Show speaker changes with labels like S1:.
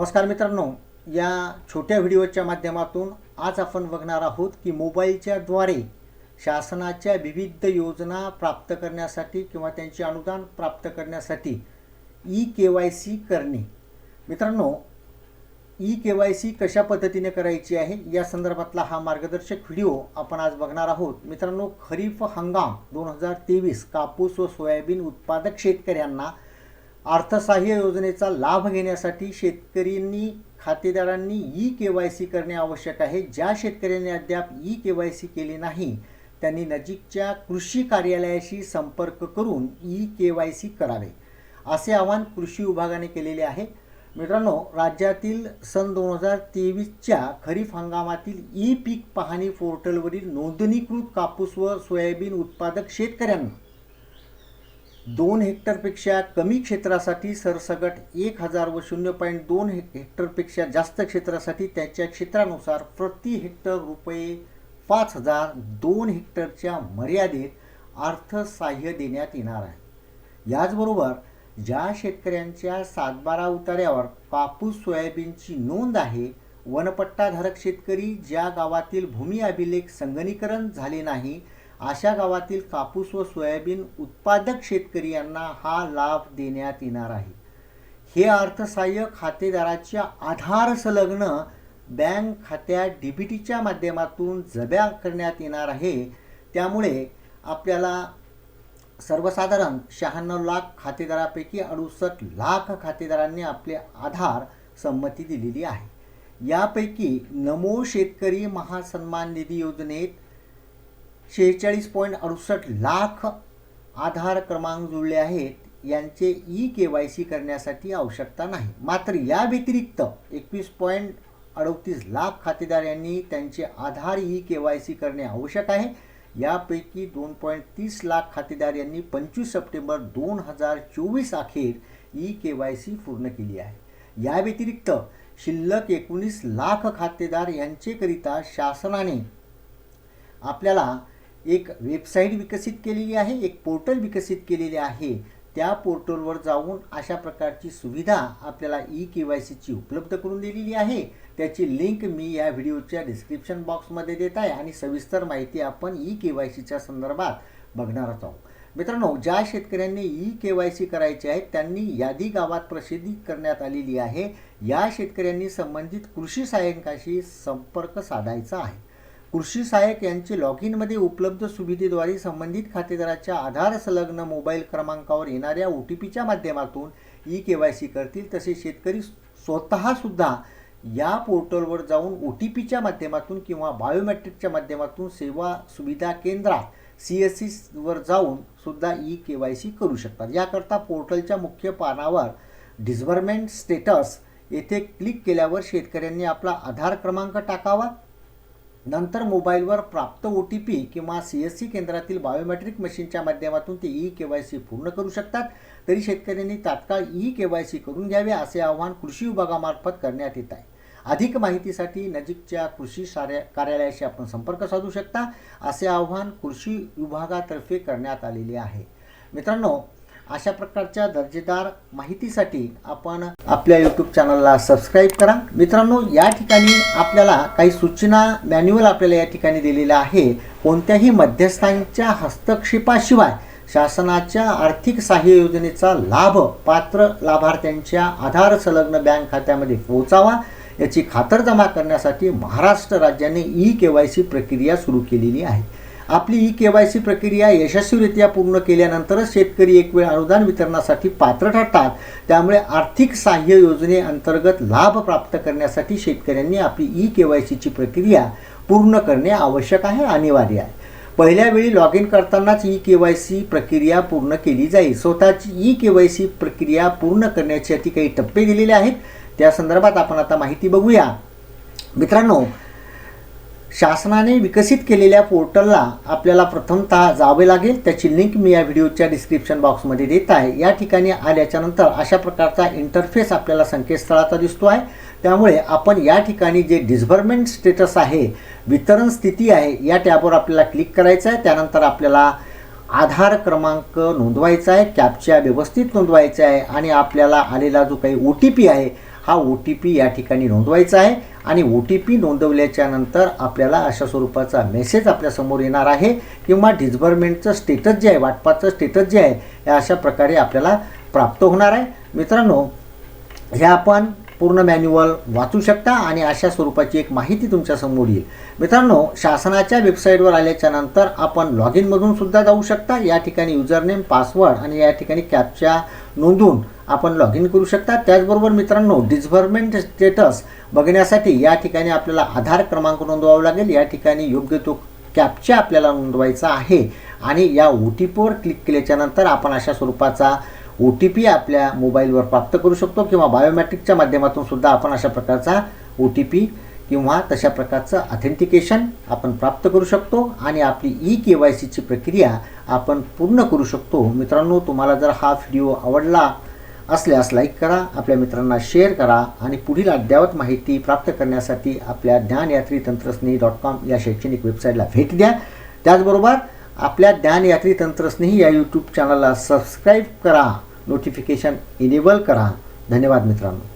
S1: नमस्कार मित्रांनो या छोट्या व्हिडिओच्या माध्यमातून आज आपण बघणार आहोत की मोबाईलच्या द्वारे शासनाच्या विविध योजना प्राप्त करण्यासाठी किंवा त्यांचे अनुदान प्राप्त करण्यासाठी ई के वाय सी करणे. मित्रांनो ई के वाय सी कशा पद्धतीने करायची आहे? या संदर्भातला हा मार्गदर्शक व्हिडिओ आपण आज बघणार आहोत. मित्रांनो खरीप हंगाम दोन हजार तेवीस कापूस व सोयाबीन उत्पादक शेतकऱ्यांना अर्थसहाय्य योजनेचा लाभ घेण्यासाठी शेतकऱ्यांनी खातेदारांनी ई के वाय सी करणे आवश्यक आहे. ज्या शेतकऱ्यांनी अद्याप ई के वाय सी केली नाही त्यांनी नजीकच्या कृषी कार्यालयाशी संपर्क करून ई के वाय सी करावे. असे आवाहन कृषी विभागाने केलेले आहे. मित्रांनो राज्यातील सन दोन हजार तेवीसच्या खरीप हंगामातील ई पीक पाहणी पोर्टलवरील नोंदणीकृत कापूस व सोयाबीन उत्पादक शेतकऱ्यांना दोन हेक्टरपेक्षा कमी क्षेत्रासाठी सरसगट एक हजार व शून्य पॉईंट दोन हेक्टरपेक्षा जास्त क्षेत्रासाठी त्याच्या क्षेत्रानुसार प्रति हेक्टर रुपये पाच हजार दोन हेक्टरच्या मर्यादेत अर्थसहाय्य देण्यात येणार आहे. याचबरोबर ज्या शेतकऱ्यांच्या सातबारा उतार्यावर कापूस सोयाबीनची नोंद आहे वनपट्टाधारक शेतकरी ज्या गावातील भूमी अभिलेख संगणीकरण झाले नाही अशा गावातील कापूस व सोयाबीन उत्पादक शेतकरी यांना हा लाभ देण्यात येणार आहे. हे अर्थसहाय्य खातेदाराच्या आधार संलग्न बँक खात्यात डी बी टीच्या माध्यमातून जब्या करण्यात येणार आहे. त्यामुळे आपल्याला सर्वसाधारण शहाण्णव लाख खातेदारापैकी अडुसष्ट लाख खातेदारांनी आपले आधार संमती दिलेली आहे. यापैकी नमो शेतकरी महासन्मान निधी योजनेत शेहेचाळीस पॉईंट अडुसष्ट लाख आधार क्रमांक जुळले आहेत. यांचे ई के वाय सी करण्यासाठी आवश्यकता नाही. मात्र या व्यतिरिक्त एकवीस पॉईंट अडतीस लाख खातेदार यांनी त्यांचे Aadhaar e K Y C करणे आवश्यक आहे. यापैकी दोन पॉईंट तीस लाख खातेदार यांनी पंचवीस सप्टेंबर दोन हजार चोवीस अखेर ई के वाय सी पूर्ण केली आहे. या व्यतिरिक्त शिल्लक एकोणीस लाख खातेदार यांचेकरिता शासनाने आपल्याला एक वेबसाईट विकसित केलेली आहे एक पोर्टल विकसित केलेले आहे. त्या पोर्टलवर जाऊन अशा प्रकारची सुविधा आपल्याला ई के वाय सीची उपलब्ध करून दिलेली आहे. त्याची लिंक मी या व्हिडिओच्या डिस्क्रिप्शन बॉक्समध्ये देत आहे आणि सविस्तर माहिती आपण ई के वाय सीच्या संदर्भात बघणारच आहोत. मित्रांनो ज्या शेतकऱ्यांनी ई के वाय सी करायची आहे त्यांनी यादी गावात प्रसिद्धी करण्यात आलेली आहे. या शेतकऱ्यांनी संबंधित कृषी सहाय्यकाशी संपर्क साधायचा आहे. कृषी सहाय्यक यांचे लॉग इनमध्ये उपलब्ध सुविधेद्वारे संबंधित खातेदाराच्या आधार संलग्न मोबाईल क्रमांकावर येणाऱ्या ओ टी पीच्या माध्यमातून ई के वाय सी करतील तसे शेतकरी स्वतःसुद्धा या पोर्टलवर जाऊन ओ टी पीच्या माध्यमातून किंवा बायोमेट्रिकच्या माध्यमातून सेवा सुविधा केंद्रात सी एस सीवर जाऊन सुद्धा ई के वाय सी करू शकतात. याकरता पोर्टलच्या मुख्य पानावर डिझबर्मेंट स्टेटस येथे क्लिक केल्यावर शेतकऱ्यांनी आपला आधार क्रमांक टाकावा. नंतर मोबाईलवर प्राप्त ओ टी पी किंवा सी एस सी केंद्रातील बायोमेट्रिक मशीनच्या माध्यमातून ते ई के वाय सी पूर्ण करू शकतात. तरी शेतकऱ्यांनी तात्काळ ई के वाय सी करून घ्यावे असे आवाहन कृषी विभागामार्फत करण्यात येत आहे. अधिक माहितीसाठी नजीकच्या कृषी साऱ्या कार्यालयाशी आपण संपर्क साधू शकता असे आवाहन कृषी विभागातर्फे करण्यात आलेले आहे. मित्रांनो अशा प्रकारच्या दर्जेदार माहितीसाठी आपण आपल्या यूट्यूब चॅनलला सबस्क्राईब करा. मित्रांनो या ठिकाणी आपल्याला काही सूचना मॅन्युअल आपल्याला या ठिकाणी दिलेल्या आहे. कोणत्याही मध्यस्थांच्या हस्तक्षेपाशिवाय शासनाच्या आर्थिक सहाय्य योजनेचा लाभ पात्र लाभार्थ्यांच्या आधार संलग्न बँक खात्यामध्ये पोहोचावा. याची खातरजमा करण्यासाठी महाराष्ट्र राज्याने ई के वाय सी प्रक्रिया सुरू केलेली आहे. आपली ई के वाय सी प्रक्रिया यशस्वीरित्या पूर्ण केल्यानंतरच शेतकरी एक वेळ अनुदान वितरणासाठी पात्र ठरतात. त्यामुळे आर्थिक सहाय्य योजनेअंतर्गत लाभ प्राप्त करण्यासाठी शेतकऱ्यांनी आपली ई के वाय सीची प्रक्रिया पूर्ण करणे आवश्यक आहे अनिवार्य आहे. पहिल्या वेळी लॉग इन करतानाच ई के वाय सी प्रक्रिया पूर्ण केली जाईल. स्वतःची ई के वाय सी प्रक्रिया पूर्ण करण्यासाठी काही टप्पे दिलेले आहेत. त्या संदर्भात आपण आता माहिती बघूया. मित्रांनो शासनाने विकसित केलेल्या पोर्टलला आपल्याला प्रथमतः जावे लागेल. त्याची लिंक मी या व्हिडिओच्या डिस्क्रिप्शन बॉक्समध्ये देत आहे. या ठिकाणी आल्याच्यानंतर अशा प्रकारचा इंटरफेस आपल्याला संकेतस्थळाचा दिसतो आहे. त्यामुळे आपण या ठिकाणी जे डिस्बर्मेंट स्टेटस आहे वितरण स्थिती आहे या टॅबवर आपल्याला क्लिक करायचं आहे. त्यानंतर आपल्याला आधार क्रमांक नोंदवायचा आहे कॅपच्या व्यवस्थित नोंदवायचा आहे आणि आपल्याला आलेला जो काही ओ टी पी आहे हा ओ टी पी या ठिकाणी नोंदवायचा आहे आणि ओ टी पी नोंदवल्याच्या नंतर आपल्याला अशा स्वरूपाचा मेसेज आपल्यासमोर येणार आहे किंवा डिस्बर्मेंटचं स्टेटस जे आहे वाटपाचं स्टेटस जे आहे हे अशा प्रकारे आपल्याला प्राप्त होणार आहे. मित्रांनो हे आपण पूर्ण मॅन्युअल वाचू शकता आणि अशा स्वरूपाची एक माहिती तुमच्यासमोर येईल. मित्रांनो शासनाच्या वेबसाईटवर आल्याच्यानंतर आपण लॉग इनमधून सुद्धा जाऊ शकता. या ठिकाणी युजरनेम पासवर्ड आणि या ठिकाणी कॅपच्या नोंदून आपण लॉग इन करू शकता. त्याचबरोबर मित्रांनो डिस्बर्मेंट स्टेटस बघण्यासाठी या ठिकाणी आपल्याला आधार क्रमांक नोंदवावा लागेल. या ठिकाणी योग्य तो कॅपच्या आपल्याला नोंदवायचा आहे. आणि या ओ टी पीवर क्लिक केल्याच्यानंतर आपण अशा स्वरूपाचा ओ टी पी आपल्या मोबाईलवर प्राप्त करू शकतो किंवा बायोमॅट्रिकच्या माध्यमातून सुद्धा आपण अशा प्रकारचा ओ टी पी किंवा तशा प्रकारचं ऑथेंटिकेशन आपण प्राप्त करू शकतो. आणि आपली ई के वाय सीची प्रक्रिया आपण पूर्ण करू शकतो. मित्रांनो तुम्हाला जर हा व्हिडिओ आवडला असल्यास लाईक करा आपल्या मित्रांना शेअर करा आणि पुढील अद्ययावत माहिती प्राप्त करण्यासाठी आपल्या ज्ञानयात्री तंत्रस्नेही डॉट कॉम या शैक्षणिक वेबसाईटला भेट द्या. त्याचबरोबर आपल्या ज्ञानयात्री तंत्रस्नेही या यूट्यूब चॅनलला सबस्क्राईब करा. नोटिफिकेशन इनेबल करा. धन्यवाद मित्रांनो.